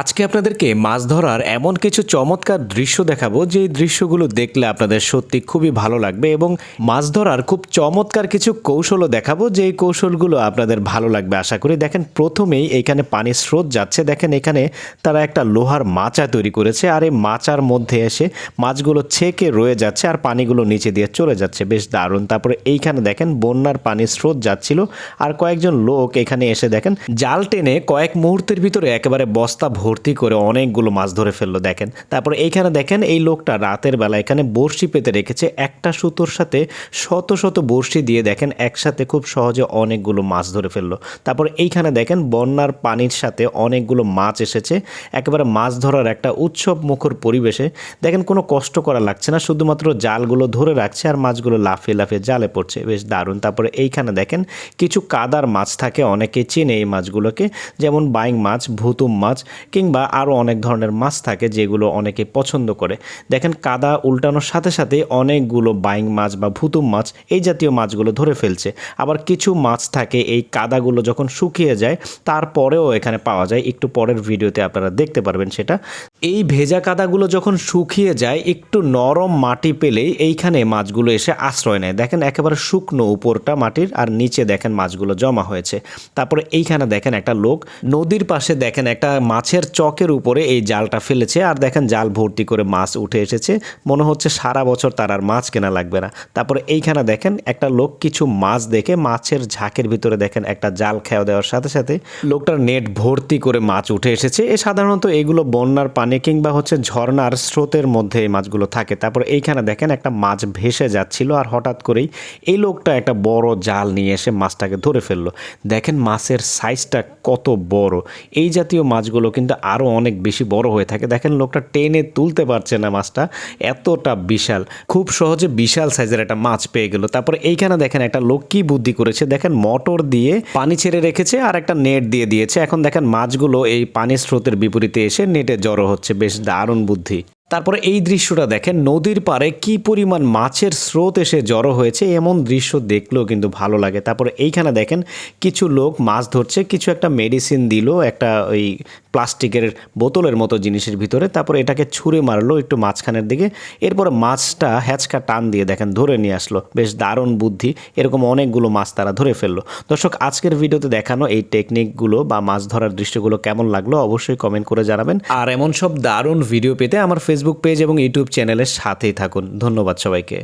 আজকে আপনাদেরকে মাছ ধরার এমন কিছু চমৎকার দৃশ্য দেখাবো যে দৃশ্যগুলো দেখলে আপনাদের সত্যি খুবই ভালো লাগবে এবং মাছ ধরার খুব চমৎকার কিছু কৌশলও দেখাবো যে কৌশলগুলো আপনাদের ভালো লাগবে আশা করি। দেখেন, প্রথমেই এইখানে পানির স্রোত যাচ্ছে। দেখেন, এখানে তারা একটা লোহার মাচা তৈরি করেছে আর এই মাচার মধ্যে এসে মাছগুলো ছেকে রয়ে যাচ্ছে আর পানিগুলো নিচে দিয়ে চলে যাচ্ছে। বেশ দারুণ। তারপরে এইখানে দেখেন, বন্যার পানির স্রোত যাচ্ছিল আর কয়েকজন লোক এখানে এসে দেখেন, জাল টেনে কয়েক মুহূর্তের ভিতরে একেবারে বস্তা ভর্তি করে অনেকগুলো মাছ ধরে ফেলল, দেখেন। তারপরে এইখানে দেখেন, এই লোকটা রাতের বেলা এখানে বড়শি পেতে রেখেছে। একটা সুতোর সাথে শত শত বড়শি দিয়ে দেখেন, একসাথে খুব সহজে অনেকগুলো মাছ ধরে ফেলল। তারপর এইখানে দেখেন, বন্যার পানির সাথে অনেকগুলো মাছ এসেছে। একেবারে মাছ ধরার একটা উৎসব মুখর পরিবেশে। দেখেন, কোনো কষ্ট করা লাগছে না, শুধুমাত্র জালগুলো ধরে রাখছে আর মাছগুলো লাফিয়ে লাফিয়ে জালে পড়ছে। বেশ দারুণ। তারপরে এইখানে দেখেন, কিছু কাদার মাছ থাকে, অনেকে চেনে এই মাছগুলোকে, যেমন বাইং মাছ, ভুতুম মাছ কিংবা আরও অনেক ধরনের মাছ থাকে যেগুলো অনেকে পছন্দ করে। দেখেন কাদা উল্টানোর সাথে সাথে অনেকগুলো বাইং মাছ বা ভুতুম মাছ এই জাতীয় মাছগুলো ধরে ফেলছে। আবার কিছু মাছ থাকে এই কাদাগুলো যখন শুকিয়ে যায়, তারপরেও এখানে পাওয়া যায়। একটু পরের ভিডিওতে আপনারা দেখতে পারবেন সেটা। এই ভেজা কাদাগুলো যখন শুকিয়ে যায়, একটু নরম মাটি পেলেই এইখানে মাছগুলো এসে আশ্রয় নেয়। দেখেন একেবারে শুকনো উপরটা মাটির আর নিচে দেখেন মাছগুলো জমা হয়েছে। তারপরে এইখানে দেখেন একটা লোক, নদীর পাশে দেখেন একটা মাছের চকের উপরে এই জালটা ফেলেছে। আর দেখেন, জাল ভর্তি করে মাছ উঠে এসেছে। মনে হচ্ছে সারা বছর তার আর মাছ কেনা লাগবে না। তারপরে এইখানে দেখেন, একটা লোক কিছু মাছ দেখে মাছের ঝাঁকের ভিতরে দেখেন একটা জাল খেয়া দেওয়ার সাথে সাথে লোকটার নেট ভর্তি করে মাছ উঠে এসেছে। এ সাধারণত এগুলো বন্যার পানি কিংবা হচ্ছে ঝর্ণার স্রোতের মধ্যে এই মাছগুলো থাকে। তারপর এইখানে দেখেন, একটা মাছ ভেসে যাচ্ছিল আর হঠাৎ করেই এই লোকটা একটা বড় জাল নিয়ে এসে মাছটাকে ধরে ফেলল। দেখেন, মাছের সাইজটা কত বড়। এই জাতীয় মাছগুলো কিন্তু আরও অনেক বেশি বড় হয়ে থাকে। দেখেন লোকটা টেনে তুলতে পারছে না মাছটা। এতটা বিশাল। খুব সহজে বিশাল সাইজের একটা মাছ পেয়ে গেল। তারপর এইখানে দেখেন একটা লোক কী বুদ্ধি করেছে। দেখেন মোটর দিয়ে পানি ছেড়ে রেখেছে আর একটা নেট দিয়ে দিয়েছে। এখন দেখেন মাছগুলো এই পানির স্রোতের বিপরীতে এসে নেটে জড়ো হচ্ছে। বেশ দারুণ বুদ্ধি। তারপরে এই দৃশ্যটা দেখেন, নদীর পাড়ে কি পরিমাণ মাছের স্রোত এসে জড়ো হয়েছে, এমন দৃশ্য দেখলেও কিন্তু ভালো লাগে। তারপরে এইখানে দেখেন, কিছু লোক মাছ ধরছে, কিছু একটা মেডিসিন দিল, একটা ওই প্লাস্টিকের বোতলের মতো জিনিসের ভিতরে, তারপরে এটাকে ছুঁড়ে মারলো একটু মাঝখানের দিকে। এরপরে মাছটা হ্যাচকা টান দিয়ে দেখেন, ধরে নিয়ে আসলো। বেশ দারুণ বুদ্ধি, এরকম অনেকগুলো মাছ তারা ধরে ফেলল। দর্শক, আজকের ভিডিওতে দেখানো এই টেকনিকগুলো বা মাছ ধরার দৃশ্যগুলো কেমন লাগল অবশ্যই কমেন্ট করে জানাবেন। আর এমন সব দারুণ ভিডিও পেতে আমার ফেসবুক পেজ এবং ইউটিউব চ্যানেলের সাথেই থাকুন। ধন্যবাদ সবাইকে।